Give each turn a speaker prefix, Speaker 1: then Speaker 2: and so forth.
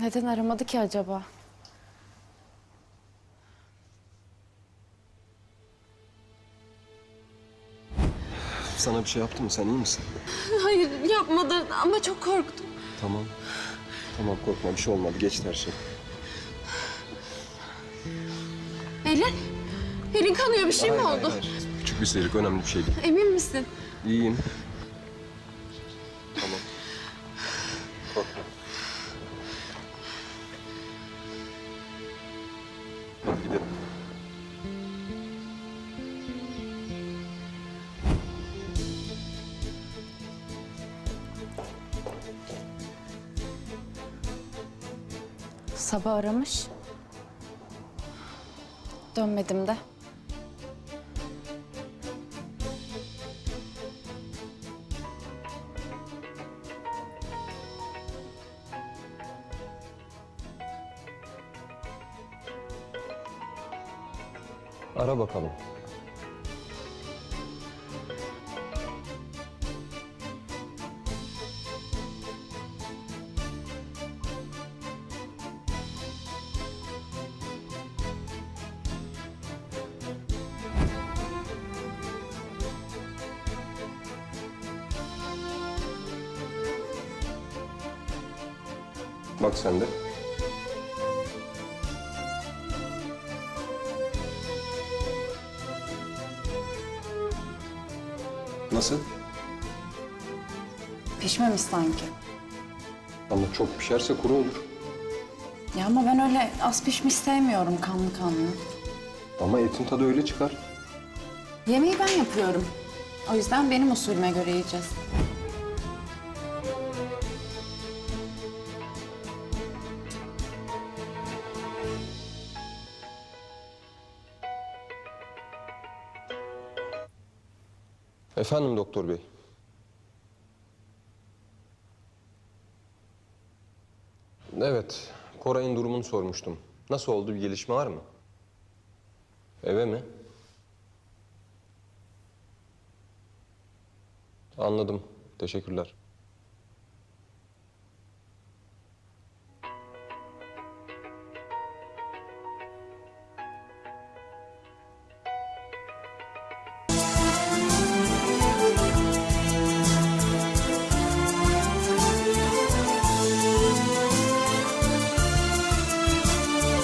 Speaker 1: Neden aramadı ki acaba?
Speaker 2: Sana bir şey yaptı mı? Sen iyi misin?
Speaker 1: Hayır yapmadı ama çok korktum.
Speaker 2: Tamam. Tamam korkma bir şey olmadı. Geçti her şey.
Speaker 1: Elin, elin kanıyor bir şey mi
Speaker 2: Hayır,
Speaker 1: oldu?
Speaker 2: hayır, hayır. Küçük bir sıyrık önemli bir şey değil.
Speaker 1: Emin misin?
Speaker 2: İyiyim. Tamam. Korkma. Gidelim.
Speaker 1: Sabah aramış. Dönmedim de.
Speaker 2: Ara bakalım. Bak sen de. Nasıl?
Speaker 1: Pişmemiş sanki.
Speaker 2: Ama çok pişerse kuru olur.
Speaker 1: Ya ama ben öyle az pişmiş sevmiyorum kanlı kanlı.
Speaker 2: Ama etin tadı öyle çıkar.
Speaker 1: Yemeği ben yapıyorum. O yüzden benim usulüme göre yiyeceğiz.
Speaker 2: Efendim doktor bey. Evet, Koray'ın durumunu sormuştum. Nasıl oldu, bir gelişme var mı? Eve mi? Anladım. Teşekkürler.